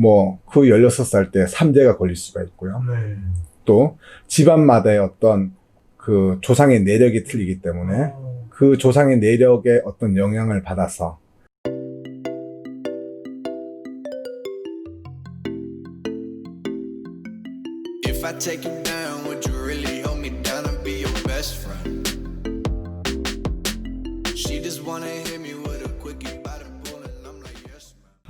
뭐 그 16살 때 삼재가 걸릴 수가 있고요. 네. 또 집안마다의 어떤 그 조상의 내력이 틀리기 때문에 어, 그 조상의 내력에 어떤 영향을 받아서 If I take you down,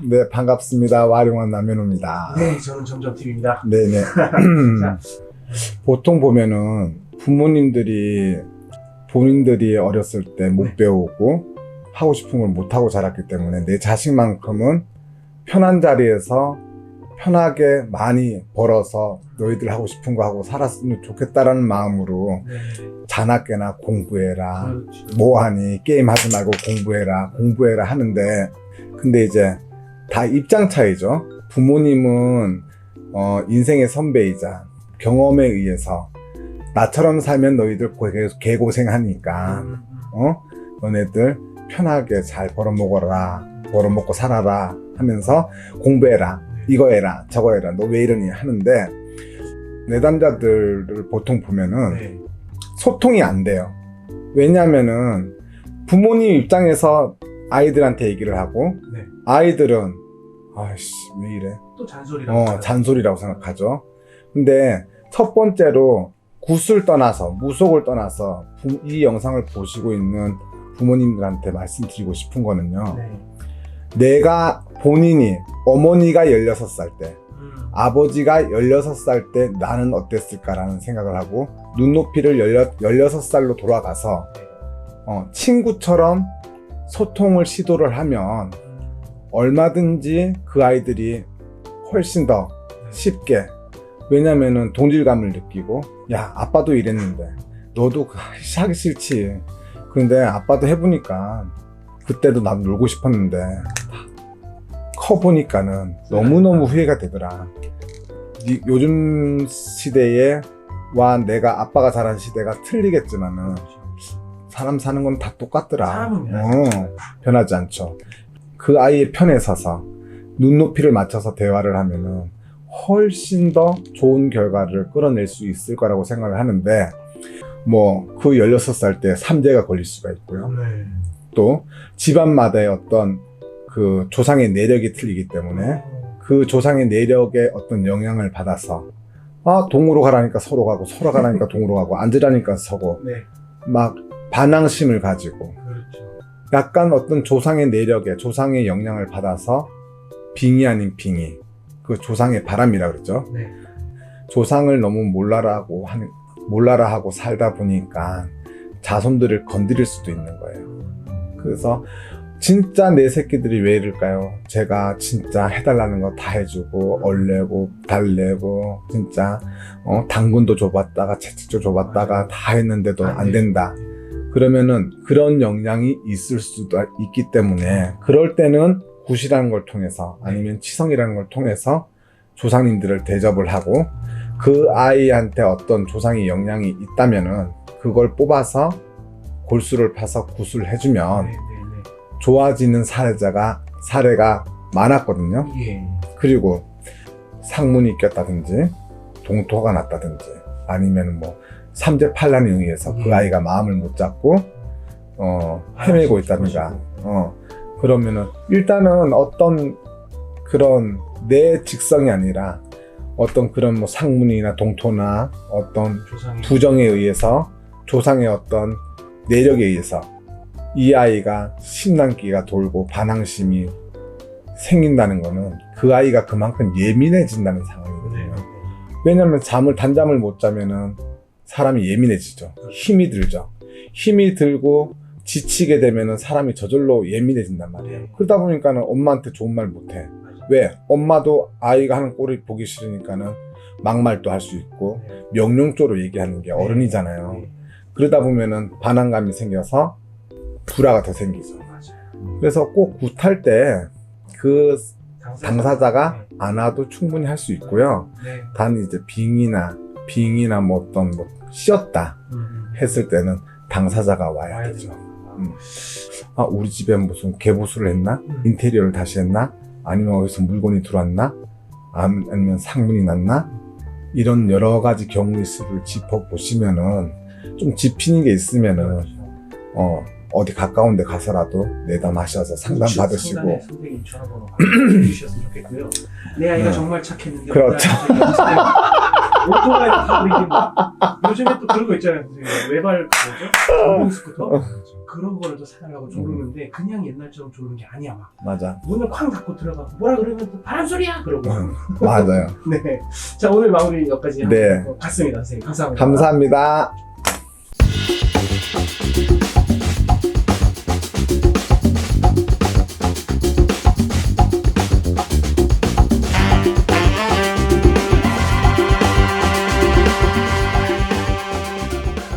네 반갑습니다. 와룡한 남현우입니다. 네, 저는 점점팀입니다. 네네. 보통 보면은 부모님들이 본인들이 어렸을 때 못 네. 배우고 하고 싶은 걸 못 하고 자랐기 때문에 내 자식만큼은 편한 자리에서 편하게 많이 벌어서 너희들 하고 싶은 거 하고 살았으면 좋겠다라는 마음으로 네. 자나깨나 공부해라. 그렇죠. 뭐하니 게임 하지 말고 공부해라 공부해라 하는데 근데 이제 다 입장 차이죠 부모님은 어, 인생의 선배이자 경험에 의해서 나처럼 살면 너희들 고- 개고생하니까. 어 너네들 편하게 잘 벌어먹어라 벌어먹고 살아라 하면서 공부해라 이거 해라 저거 해라 너 왜 이러니 하는데 내담자들을 보통 보면은 네. 소통이 안 돼요. 왜냐면은 부모님 입장에서 아이들한테 얘기를 하고 네. 아이들은 아이씨 왜 이래? 또 잔소리라고. 어. 잔소리라고 생각하죠. 근데 첫 번째로 굿을 떠나서 무속을 떠나서 부- 이 영상을 보시고 있는 부모님들한테 말씀드리고 싶은 거는요. 네. 내가 본인이 어머니가 16살 때 음. 아버지가 16살 때 나는 어땠을까라는 생각을 하고 눈높이를 16살로 돌아가서 어, 친구처럼 소통을 시도를 하면 얼마든지 그 아이들이 훨씬 더 쉽게 왜냐면은 동질감을 느끼고 야 아빠도 이랬는데 너도 그 하기 싫지. 그런데 아빠도 해보니까 그때도 나도 놀고 싶었는데 커보니까는 너무너무 후회가 되더라. 니- 요즘 시대에 와 내가 아빠가 자란 시대가 틀리겠지만은 사람 사는 건 다 똑같더라 어. 변하지 않죠 그 아이의 편에 서서 눈높이를 맞춰서 대화를 하면은 훨씬 더 좋은 결과를 끌어낼 수 있을 거라고 생각을 하는데 뭐 그 16살 때 삼재가 걸릴 수가 있고요 네. 또 집안마다의 어떤 그 조상의 내력이 틀리기 때문에 어, 그 조상의 내력에 어떤 영향을 받아서 아 동으로 가라니까 서로 가고 서로 가라니까 동으로 가고 앉으라니까 서고 네. 막 반항심을 가지고 그렇죠. 약간 어떤 조상의 내력에 조상의 영향을 받아서 빙의 아닌 빙의 그 조상의 바람이라 그러죠 네. 조상을 너무 몰라라 하고 하는 몰라라 하고 살다 보니까 자손들을 건드릴 수도 있는 거예요 그래서 진짜 내 새끼들이 왜 이럴까요? 제가 진짜 해달라는 거 다 해주고 얼레고 달래고 진짜 어, 당근도 줘봤다가 채찍도 줘봤다가 다 했는데도 안안 된다. 그러면은 그런 영향이 있을 수도 있기 때문에 그럴 때는 굿이라는 걸 통해서 아니면 치성이라는 걸 통해서 조상님들을 대접을 하고 그 아이한테 어떤 조상의 영향이 있다면은 그걸 뽑아서 골수를 파서 굿을 해주면 네. 네. 좋아지는 사례자가 사례가 많았거든요. 네. 예. 그리고 상문이 꼈다든지 동토가 났다든지 아니면 뭐 삼재팔란에 의해서 그 음. 아이가 마음을 못 잡고 어 헤매고 아, 있다든가 그러시고. 어 그러면은 일단은 어떤 그런 내 직성이 아니라 어떤 그런 뭐 상문이나 동토나 어떤 부정에 의해서 조상의 어떤 내력에 의해서 이 아이가 심란기가 돌고 반항심이 생긴다는 거는 그 아이가 그만큼 예민해진다는 네. 상황이거든요. 왜냐면 잠을 단잠을 못 자면은 사람이 예민해지죠. 힘이 들죠. 힘이 들고 지치게 되면은 사람이 저절로 예민해진단 말이에요. 네. 그러다 보니까는 엄마한테 좋은 말 못해. 왜? 엄마도 아이가 하는 꼴이 보기 싫으니까는 막말도 할 수 있고 네. 명령조로 얘기하는 게 어른이잖아요. 네. 그러다 보면은 반항감이 생겨서 불화가 더 생기죠. 맞아요. 그래서 꼭 굿할 때그 당사자가 네. 안 와도 충분히 할 수 있고요. 네. 단 이제 빙이나 빙이나 뭐 어떤 뭐 씌었다 음. 했을 때는 당사자가 와야 되죠. 음. 아 우리 집에 무슨 개보수를 했나? 음. 인테리어를 다시 했나? 아니면 어디서 물건이 들어왔나? 아니- 아니면 상문이 났나? 이런 여러 가지 경우의 수를 짚어 보시면은 좀 짚히는 게 있으면은 어 어디 가까운 데 가서라도 내담하셔서 상담 받으시고 상담의 선생님 전화번호 주셨으면 좋겠고요. 내 아이가 네. 정말 착했는데 그렇죠. 오토바이 타고 있는 요즘에 또 그런 거 있잖아요. 선생님. 외발 뭐죠? 전동 스쿠터 그런 거를 또 사달라고 조르는데 그냥 옛날처럼 조르는 게 아니야 막 맞아 문을 쾅 닫고 들어가고 뭐라 그러면 또 바람 소리야 그러고 음, 맞아요 네. 자 오늘 마무리 여기까지 네. 하고 갔습니다 선생님 감사합니다. 감사합니다.